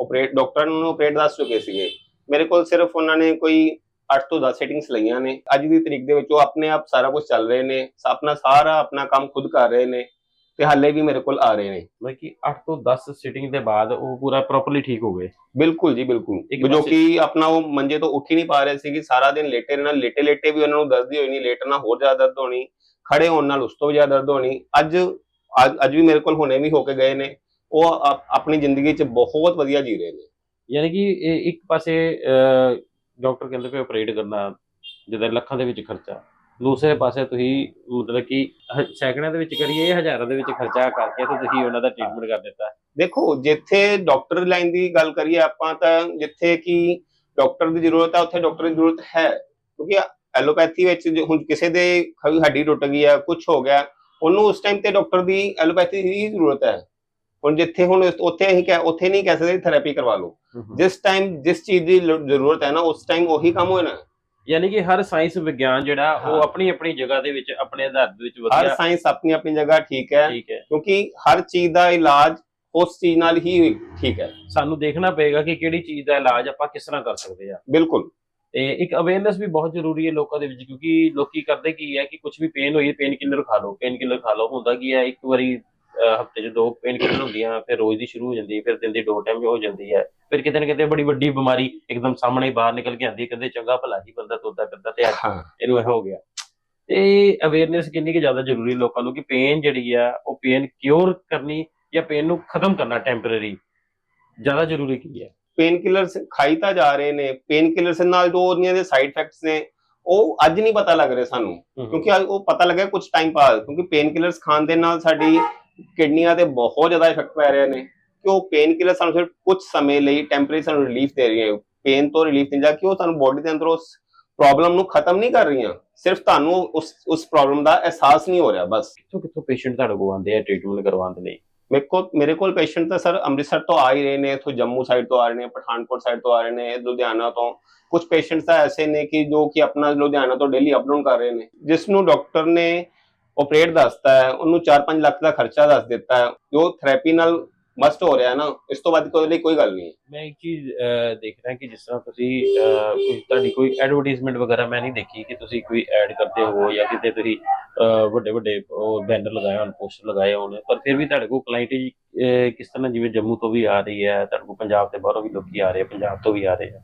ਆਪਰੇਟ ਡਾਕਟਰ ਨੂੰ ਆਪਰੇਟ ਦੱਸ ਚੁੱਕੇ ਸੀਗੇ। ਮੇਰੇ ਕੋਲ ਸਿਰਫ ਉਹਨਾਂ ਨੇ ਕੋਈ 8 ਤੋਂ 10 ਸੈਟਿੰਗਸ ਲਈਆਂ ਨੇ। ਅੱਜ ਦੀ ਤਰੀਕ ਦੇ ਵਿੱਚ ਉਹ ਆਪਣੇ ਆਪ ਸਾਰਾ ਕੁਝ ਚੱਲ ਰਹੇ ਨੇ ਆਪਣਾ ਸਾਰਾ ਆਪਣਾ ਕੰਮ ਖੁਦ ਕਰ ਰਹੇ ਨੇ ਤੇ ਹਾਲੇ ਵੀ ਮੇਰੇ ਕੋਲ ਆ ਰਹੇ ਨੇ। ਮਤਲਬ ਕਿ 8 ਤੋਂ 10 ਸਿਟਿੰਗ ਦੇ ਬਾਅਦ ਉਹ ਪੂਰਾ ਪ੍ਰੋਪਰਲੀ ਠੀਕ ਹੋ ਗਏ। ਬਿਲਕੁਲ ਜੀ ਬਿਲਕੁਲ। ਜੋ ਕਿ ਆਪਣਾ ਉਹ ਮੰਜੇ ਤੋਂ ਉੱਠ ਹੀ ਨਹੀਂ ਪਾ ਰਹੇ ਸੀ ਕਿ ਸਾਰਾ ਦਿਨ ਲੇਟੇ ਰਹਿਣਾ ਲੇਟੇ ਲੇਟੇ ਵੀ ਉਹਨਾਂ ਨੂੰ ਦਰਦ ਹੋਈ ਨਹੀਂ ਲੇਟਣਾ ਹੋਰ ਜ਼ਿਆਦਾ ਦਰਦ ਹੋਣੀ ਖੜੇ ਹੋਣ ਨਾਲ ਉਸ ਤੋਂ ਵੀ ਜ਼ਿਆਦਾ ਦਰਦ ਹੋਣੀ। ਅੱਜ ਅੱਜ- ਵੀ ਮੇਰੇ ਕੋਲ ਹੁਣੇ ਵੀ ਹੋ ਕੇ ਗਏ ਨੇ। ਉਹ ਆਪ- ਆਪਣੀ ਜ਼ਿੰਦਗੀ 'ਚ ਬਹੁਤ ਵਧੀਆ ਜੀ ਰਹੇ ਨੇ। ਯਾਨੀ ਕਿ ਇਹ ਇੱਕ ਪਾਸੇ ਡਾਕਟਰ ਕਹਿੰਦੇ ਪਏ ਆਪਰੇਟ ਕਰਨਾ ਜਿਹਦਾ ਲੱਖਾਂ ਦੇ ਵਿੱਚ ਖਰਚਾ। ਦੂਸਰੇ ਪਾਸੇ ਤੁਸੀਂ ਮਤਲਬ ਕਿ ਹ- ਦੇ ਵਿੱਚ ਕਰੀਏ ਹਜ਼ਾਰਾਂ ਦੇ ਵਿੱਚ ਖਰਚਾ ਕਰਕੇ ਤੇ ਤੁਸੀਂ ਉਹਨਾਂ ਦਾ ਟ੍ਰੀਟਮੈਂਟ ਕਰ ਦਿੱਤਾ। ਦੇਖੋ, ਜਿੱਥੇ ਡਾਕਟਰ ਲਾਈਨ ਦੀ ਗੱਲ ਕਰੀਏ ਆਪਾਂ ਤਾਂ ਜਿੱਥੇ ਕਿ ਡਾਕਟਰ ਦੀ ਜ਼ਰੂਰਤ ਹੈ ਉੱਥੇ ਡਾਕਟਰ ਦੀ ਜ਼ਰੂਰਤ ਹੈ। ਕਿਉਂਕਿ ਐਲੋਪੈਥੀ ਵਿੱਚ ਹੁਣ ਕਿਸੇ ਦੇ ਹੱਡੀ ਟੁੱਟ ਗਈ ਹੈ ਕੁਝ ਹੋ ਗਿਆ, ਉਹਨੂੰ ਉਸ ਟਾਈਮ ਤੇ ਡਾਕਟਰ ਦੀ ਐਲੋਪੈਥੀ ਦੀ ਜ਼ਰੂਰਤ ਹੈ। ਹੁਣ ਜਿੱਥੇ ਹੁਣ ਉੱਥੇ ਅਸੀਂ ਕਹਿ ਉੱਥੇ ਨਹੀਂ ਕਹਿ ਸਕਦੇ ਥੈਰੇਪੀ ਕਰਵਾ ਲਓ। ਜਿਸ ਟਾਈਮ ਜਿਸ ਚੀਜ਼ ਦੀ ਜ਼ਰੂਰਤ ਹੈ ਨਾ ਉਸ ਟਾਈਮ ਉਹੀ ਕੰਮ ਹੋਣਾ। ਯਾਨੀ ਕਿ ਹਰ ਸਾਇੰਸ ਵਿਗਿਆਨ ਜਿਹੜਾ ਉਹ। ਆਪਣੀ ਆਪਣੀ ਜਗ੍ਹਾ ਦੇ ਵਿੱਚ ਆਪਣੇ ਆਧਾਰ ਦੇ ਵਿੱਚ ਹਰ ਵਧੀਆ ਸਾਇੰਸ ਆਪਣੀ ਆਪਣੀ ਜਗ੍ਹਾ ਠੀਕ ਹੈ ਠੀਕ ਹੈ। ਕਿਉਂਕਿ ਹਰ ਚੀਜ਼ ਦਾ ਇਲਾਜ ਉਸ ਚੀਜ਼ ਨਾਲ ਹੀ ਠੀਕ ਹੈ। ਸਾਨੂੰ ਦੇਖਣਾ ਪਏਗਾ ਕਿ ਕਿਹੜੀ ਚੀਜ਼ ਦਾ ਇਲਾਜ ਆਪਾਂ ਕਿਸ ਤਰ੍ਹਾਂ ਕਰ ਸਕਦੇ ਆ ਬਿਲਕੁਲ। ਤੇ ਇੱਕ ਅਵੇਅਰਨੈਸ ਵੀ ਬਹੁਤ ਜ਼ਰੂਰੀ ਹੈ ਲੋਕਾਂ ਦੇ ਵਿੱਚ ਕਿਉਂਕਿ ਲੋਕੀ ਕਰਦੇ ਕੀ ਹੈ ਕਿ ਕੁਝ ਵੀ ਪੇਨ ਹੋਈ ਪੇਨ ਕਿਲਰ ਖਾ ਲਓ ਪੇਨ ਕਿਲਰ ਖਾ ਲਓ ਹੁੰਦਾ ਕੀ ਹੈ ਇੱਕ ਵਾਰੀ ਹਫ਼ਤੇ 'ਚ ਦੋ ਪੇਨ ਕਿਲਰ ਹੁੰਦੀਆਂ ਫਿਰ ਰੋਜ਼ ਦੀ ਸ਼ੁਰੂ ਹੋ ਜਾਂਦੀ ਹੈ ਫਿਰ ਦਿਨ ਦੀ ਦੋ ਟਾਈਮ ਹੋ ਜਾਂਦੀ ਹੈ। ਫਿਰ ਕਿਤੇ ਨਾ ਕਿਤੇ ਬੜੀ ਵੱਡੀ ਬਿਮਾਰੀ ਇੱਕਦਮ ਸਾਹਮਣੇ ਬਾਹਰ ਨਿਕਲ ਕੇ ਆਉਂਦੀ ਹੈ ਕਹਿੰਦੇ ਚੰਗਾ ਭਲਾ ਹੀ ਬੰਦਾ ਤੁਰਦਾ ਫਿਰਦਾ ਤੇ ਇਹਨੂੰ ਇਹ ਹੋ ਗਿਆ। ਤੇ ਅਵੇਅਰਨੈਸ ਕਿੰਨੀ ਕਿ ਜ਼ਿਆਦਾ ਜ਼ਰੂਰੀ ਲੋਕਾਂ ਨੂੰ ਕਿ ਪੇਨ ਜਿਹੜੀ ਆ ਉਹ ਪੇਨ ਕਿਉਰ ਕਰਨੀ ਜਾਂ ਪੇਨ ਨੂੰ ਖਤਮ ਕਰਨਾ ਟੈਂਪਰੇਰੀ ਜ਼ਿਆਦਾ ਜ਼ਰੂਰੀ ਕੀ ਹੈ? ਪੇਨ ਕਿਲਰਸ ਖਾਈ ਤਾਂ ਜਾ ਰਹੇ ਨੇ ਪੇਨ ਕਿਲਰਸ ਨਾਲ ਜੋ ਉਹਦੀਆਂ ਦੇ ਸਾਈਡ ਇਫੈਕਟਸ ਨੇ ਉਹ ਅੱਜ ਨਹੀਂ ਪਤਾ ਲੱਗ ਰਹੇ ਸਾਨੂੰ। ਕਿਉਂਕਿ ਉਹ ਪਤਾ ਲੱਗਿਆ ਕੁਝ ਟਾਈਮ ਬਾਅਦ ਕਿਉਂਕਿ ਪੇਨ ਕਿਲਰਸ ਖਾਣ ਦੇ ਨਾਲ ਸਾਡੀ ਕਿਡਨੀਆਂ ਤੇ ਬਹੁਤ ਜ਼ਿਆਦਾ ਇਫੈਕਟ ਪੈ ਰਹੇ ਨੇ ਕਿ ਉਹ ਪੇਨ ਕਿਲਰ ਸਾਨੂੰ ਸਿਰਫ ਕੁਝ ਸਮੇਂ ਲਈ ਟੈਂਪਰੇਰੀ ਸਾਨੂੰ ਰਿਲੀਫ ਦੇ ਰਹੀਆਂ ਪੇਨ ਤੋਂ ਰਿਲੀਫ ਨਹੀਂ ਜਾ ਕਿ ਉਹ ਤੁਹਾਨੂੰ ਬੋਡੀ ਦੇ ਅੰਦਰ ਉਸ ਪ੍ਰੋਬਲਮ ਨੂੰ ਖਤਮ ਨਹੀਂ ਕਰ ਰਹੀਆਂ। ਸਿਰਫ ਤੁਹਾਨੂੰ ਉਸ ਉਸ ਪ੍ਰੋਬਲਮ ਦਾ ਅਹਿਸਾਸ ਨਹੀਂ ਹੋ ਰਿਹਾ ਬਸ। ਕਿੱਥੋਂ ਕਿੱਥੋਂ ਪੇਸ਼ੈਂਟ ਤੁਹਾਡੇ ਕੋਲ ਆਉਂਦੇ ਆ ਟ੍ਰੀਟਮੈਂਟ ਕਰਵਾਉਣ ਦੇ ਲਈ? ਮੇਰੇ ਕੋਲ ਮੇਰੇ ਕੋਲ ਪੇਸ਼ੈਂਟ ਤਾਂ ਸਰ ਅੰਮ੍ਰਿਤਸਰ ਤੋਂ ਆ ਹੀ ਰਹੇ ਨੇ ਇਥੋਂ ਜੰਮੂ ਸਾਈਡ ਤੋਂ ਆ ਰਹੇ ਨੇ ਪਠਾਨਕੋਟ ਸਾਈਡ ਤੋਂ ਆ ਰਹੇ ਨੇ ਲੁਧਿਆਣਾ ਤੋਂ। ਕੁਝ ਪੇਸ਼ੈਂਟਸ ਤਾਂ ਐਸੇ ਨੇ ਕਿ ਜੋ ਕਿ ਆਪਣਾ ਲੁਧਿਆਣਾ ਤੋਂ ਡੇਲੀ ਅਪਡਾਊਨ ਕਰ ਰਹੇ ਨੇ। ਜਿਸ ਨੂੰ ਡਾਕਟਰ ਨੇ ਆਪਰੇਟ ਦੱਸਤਾ ਹੈ, ਉਹਨੂੰ 4-5 ਲੱਖ ਦਾ ਖਰਚਾ ਦੱਸ ਦਿੱਤਾ ਹੈ। ਜੋ ਥੈਰੇਪੀ ਨਾਲ ਮਸਟ ਹੋ ਰਿਹਾ ਹੈ ਨਾ, ਇਸ ਤੋਂ ਬਾਅਦ ਕੋਈ ਲਈ ਕੋਈ ਗੱਲ ਨਹੀਂ ਹੈ। ਮੈਂ ਇੱਕ ਚੀਜ਼ ਦੇਖ ਰਿਹਾ ਕਿ ਜਿਸ ਤਰ੍ਹਾਂ ਤੁਸੀਂ ਕੋਈ ਤੁਹਾਡੀ ਕੋਈ ਐਡਵਰਟਾਈਜ਼ਮੈਂਟ ਵਗੈਰਾ ਮੈਂ ਨਹੀਂ ਦੇਖੀ ਕਿ ਤੁਸੀਂ ਕੋਈ ਐਡ ਕਰਦੇ ਹੋ ਜਾਂ ਕਿਤੇ ਤੁਸੀਂ ਵੱਡੇ ਵੱਡੇ ਉਹ ਬੈਨਰ ਲਗਾਏ ਹੋਣ ਪੋਸਟਰ ਲਗਾਏ ਹੋਣ, ਪਰ ਫਿਰ ਵੀ ਤੁਹਾਡੇ ਕੋਲ ਕਲਾਇੰਟ ਕਿਸ ਤਰ੍ਹਾਂ ਜਿਵੇਂ ਜੰਮੂ ਤੋਂ ਵੀ ਆ ਰਹੀ ਹੈ, ਤੁਹਾਡੇ ਕੋਲ ਪੰਜਾਬ ਦੇ ਬਾਹਰੋਂ ਵੀ ਲੋਕੀ ਆ ਰਹੇ ਪੰਜਾਬ ਤੋਂ ਵੀ ਆ ਰਹੇ ਆ।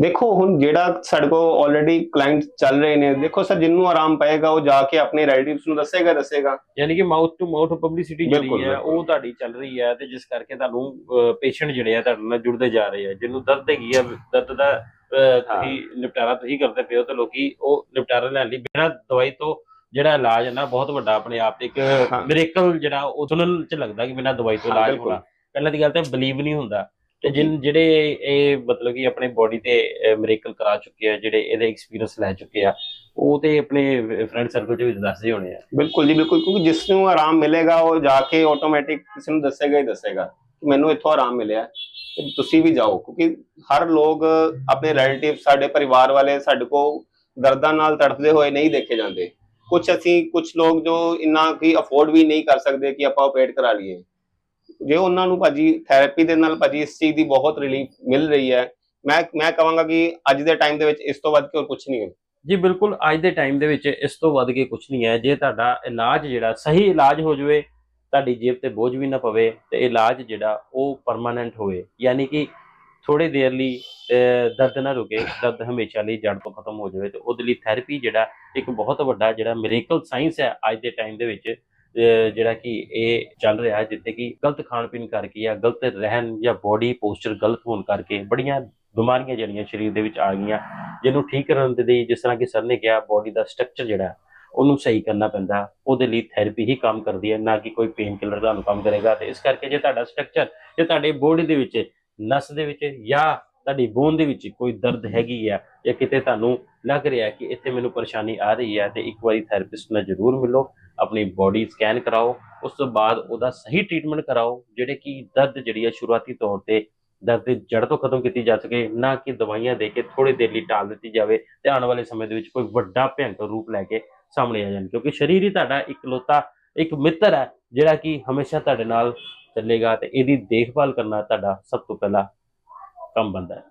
ਦੇਖੋ ਹੁਣ ਜਿਹੜਾ ਸਾਡੇ ਕੋਲ ਆਲਰੇਡੀ ਕਲਾਇੰਟ ਚੱਲ ਰਹੇ ਨੇ ਦੇਖੋ ਸਰ ਜਿੰਨੂੰ ਆਰਾਮ ਪਏਗਾ ਉਹ ਜਾ ਕੇ ਆਪਣੇ ਰਿਲੇਟਿਵਸ ਨੂੰ ਦੱਸੇਗਾ ਦੱਸੇਗਾ ਯਾਨੀ ਕਿ ਮਾਊਥ ਟੂ ਮਾਊਥ ਪਬਲਿਸਿਟੀ ਜਿਹੜੀ ਹੈ। ਉਹ ਤੁਹਾਡੀ ਚੱਲ ਰਹੀ ਹੈ ਤੇ ਜਿਸ ਕਰਕੇ ਤੁਹਾਨੂੰ ਪੇਸ਼ੈਂਟ ਜਿਹੜੇ ਆ ਤੁਹਾਡੇ ਨਾਲ ਜੁੜਦੇ ਜਾ ਰਹੇ ਆ ਜਿਹਨੂੰ ਦਰਦ ਹੈਗੀ ਆ ਦਰਦ ਦਾ ਤੁਸੀਂ ਨਿਪਟਾਰਾ ਤੁਸੀਂ ਕਰਦੇ ਪਿਓ ਤੇ ਲੋਕੀ ਉਹ ਨਿਪਟਾਰਾ ਲੈਣ ਲਈ ਬਿਨਾਂ ਦਵਾਈ ਤੋਂ ਜਿਹੜਾ ਇਲਾਜ ਹੈ ਨਾ ਬਹੁਤ ਵੱਡਾ ਆਪਣੇ ਆਪ ਤੇ ਇੱਕ। ਮਿਰੇਕਲ ਜਿਹੜਾ ਉਹ ਸੁਣਨ ਚ ਲੱਗਦਾ ਕਿ ਬਿਨਾਂ ਦਵਾਈ ਤੋਂ ਇਲਾਜ। ਹੋਣਾ ਪਹਿਲਾਂ ਦੀ ਗੱਲ ਤਾਂ ਬਲੀਵ ਨਹੀਂ ਹੁੰਦਾ ਤੇ ਜਿਨ ਜਿਹੜੇ ਇਹ ਮਤਲਬ ਕਿ ਆਪਣੇ ਬੋਡੀ ਤੇ ਮਿਰੇਕਲ ਕਰਾ ਚੁੱਕੇ ਆ ਜਿਹੜੇ ਇਹਦੇ ਐਕਸਪੀਰੀਅੰਸ ਲੈ ਚੁੱਕੇ ਆ ਉਹ ਤੇ ਆਪਣੇ ਫਰੈਂਡ ਸਰਕਲ ਚ ਵੀ ਦੱਸਦੇ ਹੋਣੇ ਆ। ਬਿਲਕੁਲ ਜੀ ਬਿਲਕੁਲ ਕਿਉਂਕਿ ਜਿਸ ਨੂੰ ਆਰਾਮ ਮਿਲੇਗਾ ਉਹ ਜਾ ਕੇ ਆਟੋਮੈਟਿਕ ਕਿਸੇ ਨੂੰ ਦੱਸੇਗਾ ਹੀ ਦੱਸੇਗਾ ਕਿ ਮੈਨੂੰ ਇੱਥੋਂ ਆਰਾਮ ਮਿਲਿਆ ਤੇ ਤੁਸੀਂ ਵੀ ਜਾਓ ਕਿਉਂਕਿ ਹਰ ਲੋਕ ਆਪਣੇ ਰਿਲੇਟਿਵ ਸਾਡੇ ਪਰਿਵਾਰ ਵਾਲੇ ਸਾਡੇ ਕੋਲ ਦਰਦਾਂ ਨਾਲ ਤੜਫਦੇ ਹੋਏ ਨਹੀਂ ਦੇਖੇ ਜਾਂਦੇ। ਕੁਝ ਅਸੀਂ ਕੁਝ ਲੋਕ ਜੋ ਇੰਨਾ ਕੀ ਅਫੋਰਡ ਵੀ ਨਹੀਂ ਕਰ ਸਕਦੇ ਕਿ ਆਪਾਂ ਆਪਰੇਟ ਕਰਾ ਲਈਏ। ਜੇ ਉਹਨਾਂ ਨੂੰ ਭਾਜੀ ਥੈਰੇਪੀ ਦੇ ਨਾਲ ਭਾਜੀ ਇਸ ਚੀਜ਼ ਦੀ ਬਹੁਤ ਰਿਲੀਫ ਮਿਲ ਰਹੀ ਹੈ, ਮੈਂ ਮੈਂ ਕਹਾਂਗਾ ਕਿ ਅੱਜ ਦੇ ਟਾਈਮ ਦੇ ਵਿੱਚ ਇਸ ਤੋਂ ਵੱਧ ਕੇ ਹੋਰ ਕੁਝ ਨਹੀਂ ਹੈ। ਜੀ ਬਿਲਕੁਲ, ਅੱਜ ਦੇ ਟਾਈਮ ਦੇ ਵਿੱਚ ਇਸ ਤੋਂ ਵੱਧ ਕੇ ਕੁਝ ਨਹੀਂ ਹੈ। ਜੇ ਤੁਹਾਡਾ ਇਲਾਜ ਜਿਹੜਾ ਸਹੀ ਇਲਾਜ ਹੋ ਜਾਵੇ, ਤੁਹਾਡੀ ਜੇਬ ਤੇ ਬੋਝ ਵੀ ਨਾ ਪਵੇ ਤੇ ਇਲਾਜ ਜਿਹੜਾ ਉਹ ਪਰਮਾਨੈਂਟ ਹੋਵੇ, ਯਾਨੀ ਕਿ ਥੋੜੀ ਦੇਰ ਲਈ ਦਰਦ ਨਾ ਰੁਕੇ, ਦਰਦ ਹਮੇਸ਼ਾ ਲਈ ਜੜ ਤੋਂ ਖਤਮ ਹੋ ਜਾਵੇ ਤੇ ਉਹਦੇ ਲਈ ਥੈਰੇਪੀ ਜਿਹੜਾ ਇੱਕ ਬਹੁਤ ਵੱਡਾ ਜਿਹੜਾ ਮਿਰੇਕਲ ਸਾਇੰਸ ਹੈ ਅੱਜ ਦੇ ਟਾਈਮ ਦੇ ਵਿੱਚ ਜਿਹੜਾ ਕਿ ਇਹ ਚੱਲ ਰਿਹਾ ਹੈ ਜਿੱਥੇ ਕਿ ਗਲਤ ਖਾਣ ਪੀਣ ਕਰਕੇ ਜਾਂ ਗਲਤ ਰਹਿਣ ਜਾਂ ਬੋਡੀ ਪੋਸਚਰ ਗਲਤ ਹੋਣ ਕਰਕੇ ਬੜੀਆਂ ਬਿਮਾਰੀਆਂ ਜਿਹੜੀਆਂ ਸਰੀਰ ਦੇ ਵਿੱਚ ਆ ਗਈਆਂ, ਜਿਹਨੂੰ ਠੀਕ ਕਰਨ ਦੇ ਲਈ ਜਿਸ ਤਰ੍ਹਾਂ ਕਿ ਸਰ ਨੇ ਕਿਹਾ ਬੋਡੀ ਦਾ ਸਟਰਕਚਰ ਜਿਹੜਾ, ਉਹਨੂੰ ਸਹੀ ਕਰਨਾ ਪੈਂਦਾ, ਉਹਦੇ ਲਈ ਥੈਰੇਪੀ ਹੀ ਕੰਮ ਕਰਦੀ ਹੈ, ਨਾ ਕਿ ਕੋਈ ਪੇਨ ਕਿਲਰ ਤੁਹਾਨੂੰ ਕੰਮ ਕਰੇਗਾ। ਤੇ ਇਸ ਕਰਕੇ ਜੇ ਤੁਹਾਡਾ ਸਟਰਕਚਰ ਜੇ ਤੁਹਾਡੇ ਬੋਡੀ ਦੇ ਵਿੱਚ ਨਸ ਦੇ ਵਿੱਚ ਜਾਂ ਤੁਹਾਡੀ ਬੋਨ ਦੇ ਵਿੱਚ ਕੋਈ ਦਰਦ ਹੈਗੀ ਆ ਜਾਂ ਕਿਤੇ ਤੁਹਾਨੂੰ ਲੱਗ ਰਿਹਾ ਕਿ ਇੱਥੇ ਮੈਨੂੰ ਪਰੇਸ਼ਾਨੀ ਆ ਰਹੀ ਹੈ ਤੇ ਇੱਕ ਵਾਰੀ ਥੈਰੇਪਿਸਟ ਨਾਲ ਜ਼ਰੂਰ ਮਿਲੋ। ਆਪਣੀ ਬੋਡੀ ਸਕੈਨ ਕਰਾਓ, ਉਸ ਤੋਂ ਬਾਅਦ ਉਹਦਾ ਸਹੀ ਟ੍ਰੀਟਮੈਂਟ ਕਰਾਓ, ਜਿਹੜੇ ਕਿ ਦਰਦ ਜਿਹੜੀ ਹੈ ਸ਼ੁਰੂਆਤੀ ਤੌਰ ਤੇ ਦਰਦ ਦੀ ਜੜ ਤੋਂ ਖਤਮ ਕੀਤੀ ਜਾ ਸਕੇ, ਨਾ ਕਿ ਦਵਾਈਆਂ ਦੇ ਕੇ ਥੋੜੀ ਦੇਰ ਲਈ ਟਾਲ ਦਿੱਤੀ ਜਾਵੇ, ਤੇ ਆਉਣ ਵਾਲੇ ਸਮੇਂ ਦੇ ਵਿੱਚ ਕੋਈ ਵੱਡਾ ਭਿਆਨਕ ਰੂਪ ਲੈ ਕੇ ਸਾਹਮਣੇ ਆ ਜਾਣ, ਕਿਉਂਕਿ ਸਰੀਰ ਹੀ ਤੁਹਾਡਾ ਇਕਲੌਤਾ ਇੱਕ ਮਿੱਤਰ ਹੈ, ਜਿਹੜਾ ਕਿ ਹਮੇਸ਼ਾ ਤੁਹਾਡੇ ਨਾਲ ਚੱਲੇਗਾ, ਤੇ ਇਹਦੀ ਦੇਖਭਾਲ ਕਰਨਾ ਤੁਹਾਡਾ ਸਭ ਤੋਂ ਪਹਿਲਾ ਕੰਮ ਬਣਦਾ ਹੈ।